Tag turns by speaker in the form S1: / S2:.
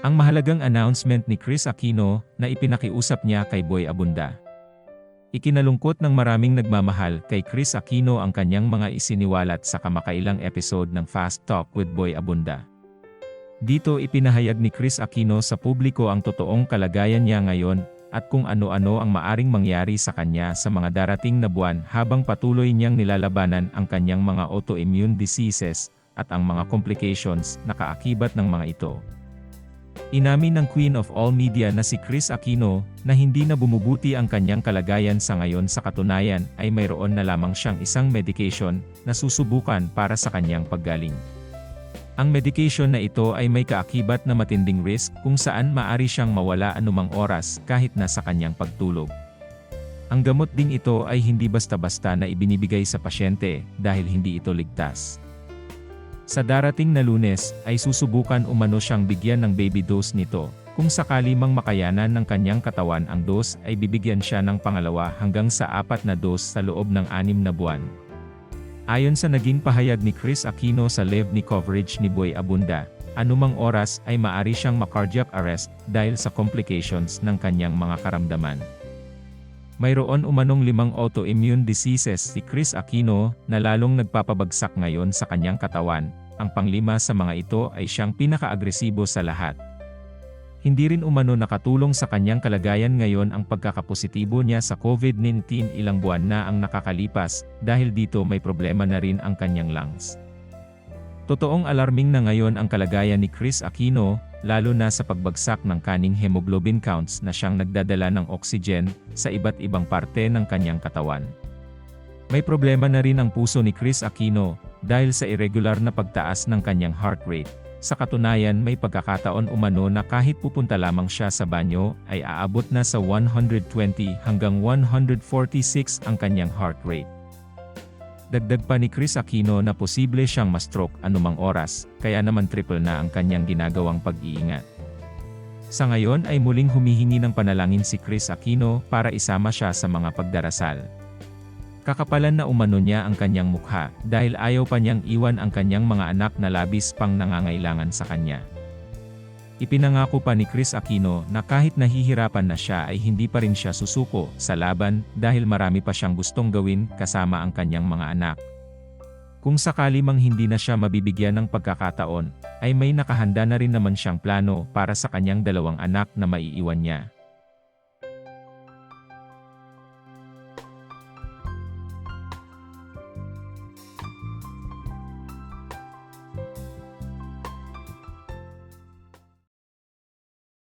S1: Ang mahalagang announcement ni Chris Aquino na ipinakiusap niya kay Boy Abunda. Ikinalungkot ng maraming nagmamahal kay Chris Aquino ang kanyang mga isiniwalat sa kamakailang episode ng Fast Talk with Boy Abunda. Dito ipinahayag ni Chris Aquino sa publiko ang totoong kalagayan niya ngayon at kung ano-ano ang maaring mangyari sa kanya sa mga darating na buwan habang patuloy niyang nilalabanan ang kanyang mga autoimmune diseases at ang mga complications na kaakibat ng mga ito. Inamin ng Queen of All Media na si Chris Aquino na hindi na bumubuti ang kanyang kalagayan sa ngayon sa katunayan ay mayroon na lamang siyang isang medication na susubukan para sa kanyang paggaling. Ang medication na ito ay may kaakibat na matinding risk kung saan maari siyang mawala anumang oras kahit nasa kanyang pagtulog. Ang gamot ding ito ay hindi basta-basta na ibinibigay sa pasyente dahil hindi ito ligtas. Sa darating na lunes, ay susubukan umano siyang bigyan ng baby dose nito. Kung sakali mang makayanan ng kanyang katawan ang dose ay bibigyan siya ng pangalawa hanggang sa apat na dose sa loob ng anim na buwan. Ayon sa naging pahayag ni Chris Aquino sa live ni coverage ni Boy Abunda, anumang oras ay maari siyang makardiac arrest dahil sa complications ng kanyang mga karamdaman. Mayroon umanong limang autoimmune diseases si Chris Aquino na lalong nagpapabagsak ngayon sa kanyang katawan. Ang panglima sa mga ito ay siyang pinakaagresibo sa lahat. Hindi rin umano nakatulong sa kanyang kalagayan ngayon ang pagkakapositibo niya sa COVID-19 ilang buwan na ang nakakalipas, dahil dito may problema na rin ang kanyang lungs. Totoong alarming na ngayon ang kalagayan ni Chris Aquino, lalo na sa pagbagsak ng kaning hemoglobin counts na siyang nagdadala ng oxygen sa iba't ibang parte ng kanyang katawan. May problema na rin ang puso ni Chris Aquino dahil sa irregular na pagtaas ng kanyang heart rate. Sa katunayan may pagkakataon umano na kahit pupunta lamang siya sa banyo ay aabot na sa 120 hanggang 146 ang kanyang heart rate. Dagdag pa ni Chris Aquino na posible siyang ma-stroke anumang oras, kaya naman triple na ang kanyang ginagawang pag-iingat. Sa ngayon ay muling humihingi ng panalangin si Chris Aquino para isama siya sa mga pagdarasal. Kakapalan na umano niya ang kanyang mukha dahil ayaw pa niyang iwan ang kanyang mga anak na labis pang nangangailangan sa kanya. Ipinangako pa ni Chris Aquino na kahit nahihirapan na siya ay hindi pa rin siya susuko sa laban dahil marami pa siyang gustong gawin kasama ang kanyang mga anak. Kung sakali mang hindi na siya mabibigyan ng pagkakataon, ay may nakahanda na rin naman siyang plano para sa kanyang dalawang anak na maiiwan niya.